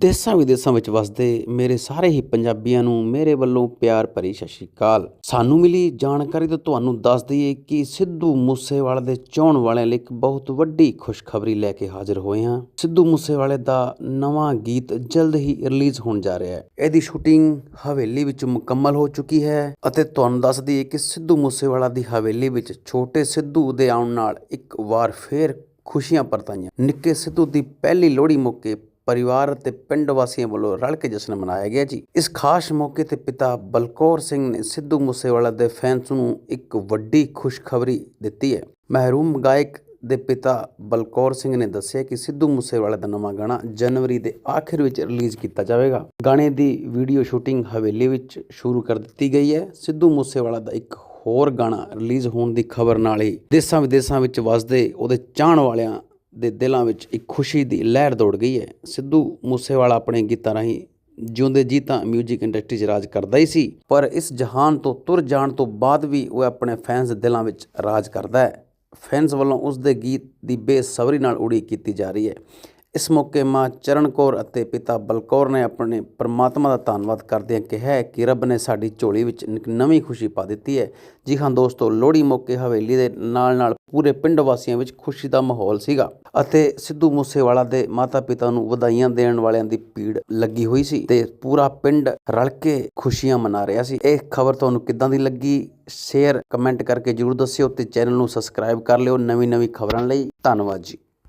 ਦੇਸਾਂ ਵਿਦੇਸਾਂ ਵਿੱਚ ਵਸਦੇ ਮੇਰੇ ਸਾਰੇ ਹੀ ਪੰਜਾਬੀਆਂ ਨੂੰ ਮੇਰੇ ਵੱਲੋਂ ਪਿਆਰ ਭਰੀ ਸਤਿ ਸ਼੍ਰੀ ਅਕਾਲ। ਸਾਨੂੰ ਮਿਲੀ ਜਾਣਕਾਰੀ ਤੋਂ ਤੁਹਾਨੂੰ ਦੱਸ ਦਈਏ ਕਿ ਸਿੱਧੂ ਮੂਸੇਵਾਲੇ ਦੇ ਚੋਣ ਵਾਲਿਆਂ ਲਈ ਇੱਕ ਬਹੁਤ ਵੱਡੀ ਖੁਸ਼ਖਬਰੀ ਲੈ ਕੇ ਹਾਜ਼ਰ ਹੋਏ ਹਾਂ। ਸਿੱਧੂ ਮੂਸੇਵਾਲੇ ਦਾ ਨਵਾਂ ਗੀਤ ਜਲਦ ਹੀ ਰਿਲੀਜ਼ ਹੋਣ ਜਾ ਰਿਹਾ ਹੈ। ਇਹਦੀ ਸ਼ੂਟਿੰਗ ਹਵੇਲੀ ਵਿੱਚ ਮੁਕੰਮਲ ਹੋ ਚੁੱਕੀ ਹੈ ਅਤੇ ਤੁਹਾਨੂੰ ਦੱਸ ਦਈਏ ਕਿ ਸਿੱਧੂ ਮੂਸੇਵਾਲਾ ਦੀ ਹਵੇਲੀ ਵਿੱਚ ਛੋਟੇ ਸਿੱਧੂ ਦੇ ਆਉਣ ਨਾਲ ਇੱਕ ਵਾਰ ਫੇਰ ਖੁਸ਼ੀਆਂ ਪਰਤਾਈਆਂ। ਨਿੱਕੇ ਸਿੱਧੂ ਦੀ ਪਹਿਲੀ ਲੋਹੜੀ ਮੌਕੇ ਪਰਿਵਾਰ ਅਤੇ ਪਿੰਡ ਵਾਸੀਆਂ ਵੱਲੋਂ ਰਲ ਕੇ ਜਸ਼ਨ ਮਨਾਇਆ ਗਿਆ ਜੀ। ਇਸ ਖਾਸ ਮੌਕੇ ਤੇ ਪਿਤਾ ਬਲਕੌਰ ਸਿੰਘ ਨੇ ਸਿੱਧੂ ਮੂਸੇਵਾਲਾ ਦੇ ਫੈਨਸ ਨੂੰ ਇੱਕ ਵੱਡੀ ਖੁਸ਼ਖਬਰੀ ਦਿੱਤੀ ਹੈ। ਮਹਿਰੂਮ ਗਾਇਕ ਦੇ ਪਿਤਾ ਬਲਕੌਰ ਸਿੰਘ ਨੇ ਦੱਸਿਆ ਕਿ ਸਿੱਧੂ ਮੂਸੇਵਾਲਾ ਦਾ ਨਵਾਂ ਗਾਣਾ ਜਨਵਰੀ ਦੇ ਆਖਿਰ ਵਿੱਚ ਰਿਲੀਜ਼ ਕੀਤਾ ਜਾਵੇਗਾ। ਗਾਣੇ ਦੀ ਵੀਡੀਓ ਸ਼ੂਟਿੰਗ ਹਵੇਲੀ ਵਿੱਚ ਸ਼ੁਰੂ ਕਰ ਦਿੱਤੀ ਗਈ ਹੈ। ਸਿੱਧੂ ਮੂਸੇਵਾਲਾ ਦਾ ਇੱਕ ਹੋਰ ਗਾਣਾ ਰਿਲੀਜ਼ ਹੋਣ ਦੀ ਖਬਰ ਨਾਲ ਹੀ ਦੇਸਾਂ ਵਿਦੇਸਾਂ ਵਿੱਚ ਵਸਦੇ ਉਹਦੇ ਚਾਹਣ ਵਾਲਿਆਂ ਦੇ ਦਿਲਾਂ ਵਿੱਚ ਇੱਕ ਖੁਸ਼ੀ ਦੀ ਲਹਿਰ ਦੌੜ ਗਈ ਹੈ। ਸਿੱਧੂ ਮੂਸੇਵਾਲਾ ਆਪਣੇ ਗੀਤਾਂ ਰਾਹੀਂ ਜਿਉਂਦੇ ਜੀ ਤਾਂ 뮤직 ਇੰਡਸਟਰੀ 'ਚ ਰਾਜ ਕਰਦਾ ਹੀ ਸੀ, ਪਰ ਇਸ ਜਹਾਨ ਤੋਂ ਤੁਰ ਜਾਣ ਤੋਂ ਬਾਅਦ ਵੀ ਉਹ ਆਪਣੇ ਫੈਨਸ ਦੇ ਦਿਲਾਂ ਵਿੱਚ ਰਾਜ ਕਰਦਾ ਹੈ। ਫੈਨਸ ਵੱਲੋਂ ਉਸ ਦੇ ਗੀਤ ਦੀ ਬੇਸਬਰੀ ਨਾਲ ਉਡੀਕ ਕੀਤੀ ਜਾ ਰਹੀ ਹੈ। ਇਸ ਮੌਕੇ ਮਾਂ ਚਰਨ ਕੌਰ ਅਤੇ ਪਿਤਾ ਬਲਕੌਰ ਨੇ ਆਪਣੇ ਪਰਮਾਤਮਾ ਦਾ ਧੰਨਵਾਦ ਕਰਦਿਆਂ ਕਿਹਾ ਕਿ ਰੱਬ ਨੇ ਸਾਡੀ ਝੋਲੀ ਵਿੱਚ ਇੱਕ ਨਵੀਂ ਖੁਸ਼ੀ ਪਾ ਦਿੱਤੀ ਹੈ। ਜੀ ਹਾਂ ਦੋਸਤੋ, ਲੋਹੜੀ ਮੌਕੇ ਹਵੇਲੀ ਦੇ ਨਾਲ ਨਾਲ ਪੂਰੇ ਪਿੰਡ ਵਾਸੀਆਂ ਵਿੱਚ ਖੁਸ਼ੀ ਦਾ ਮਾਹੌਲ ਸੀਗਾ ਅਤੇ ਸਿੱਧੂ ਮੂਸੇਵਾਲਾ ਦੇ ਮਾਤਾ ਪਿਤਾ ਨੂੰ ਵਧਾਈਆਂ ਦੇਣ ਵਾਲਿਆਂ ਦੀ ਭੀੜ ਲੱਗੀ ਹੋਈ ਸੀ ਤੇ ਪੂਰਾ ਪਿੰਡ ਰਲ ਕੇ ਖੁਸ਼ੀਆਂ ਮਨਾ ਰਿਹਾ ਸੀ। ਇਹ ਖਬਰ ਤੁਹਾਨੂੰ ਕਿੱਦਾਂ ਦੀ ਲੱਗੀ? ਸ਼ੇਅਰ, ਕਮੈਂਟ ਕਰਕੇ ਜਰੂਰ ਦੱਸਿਓ ਤੇ ਚੈਨਲ ਨੂੰ ਸਬਸਕ੍ਰਾਈਬ ਕਰ ਲਿਓ। ਨਵੀਂ ਨਵੀਂ ਖਬਰਾਂ ਲਈ ਧੰਨਵਾਦ ਜੀ।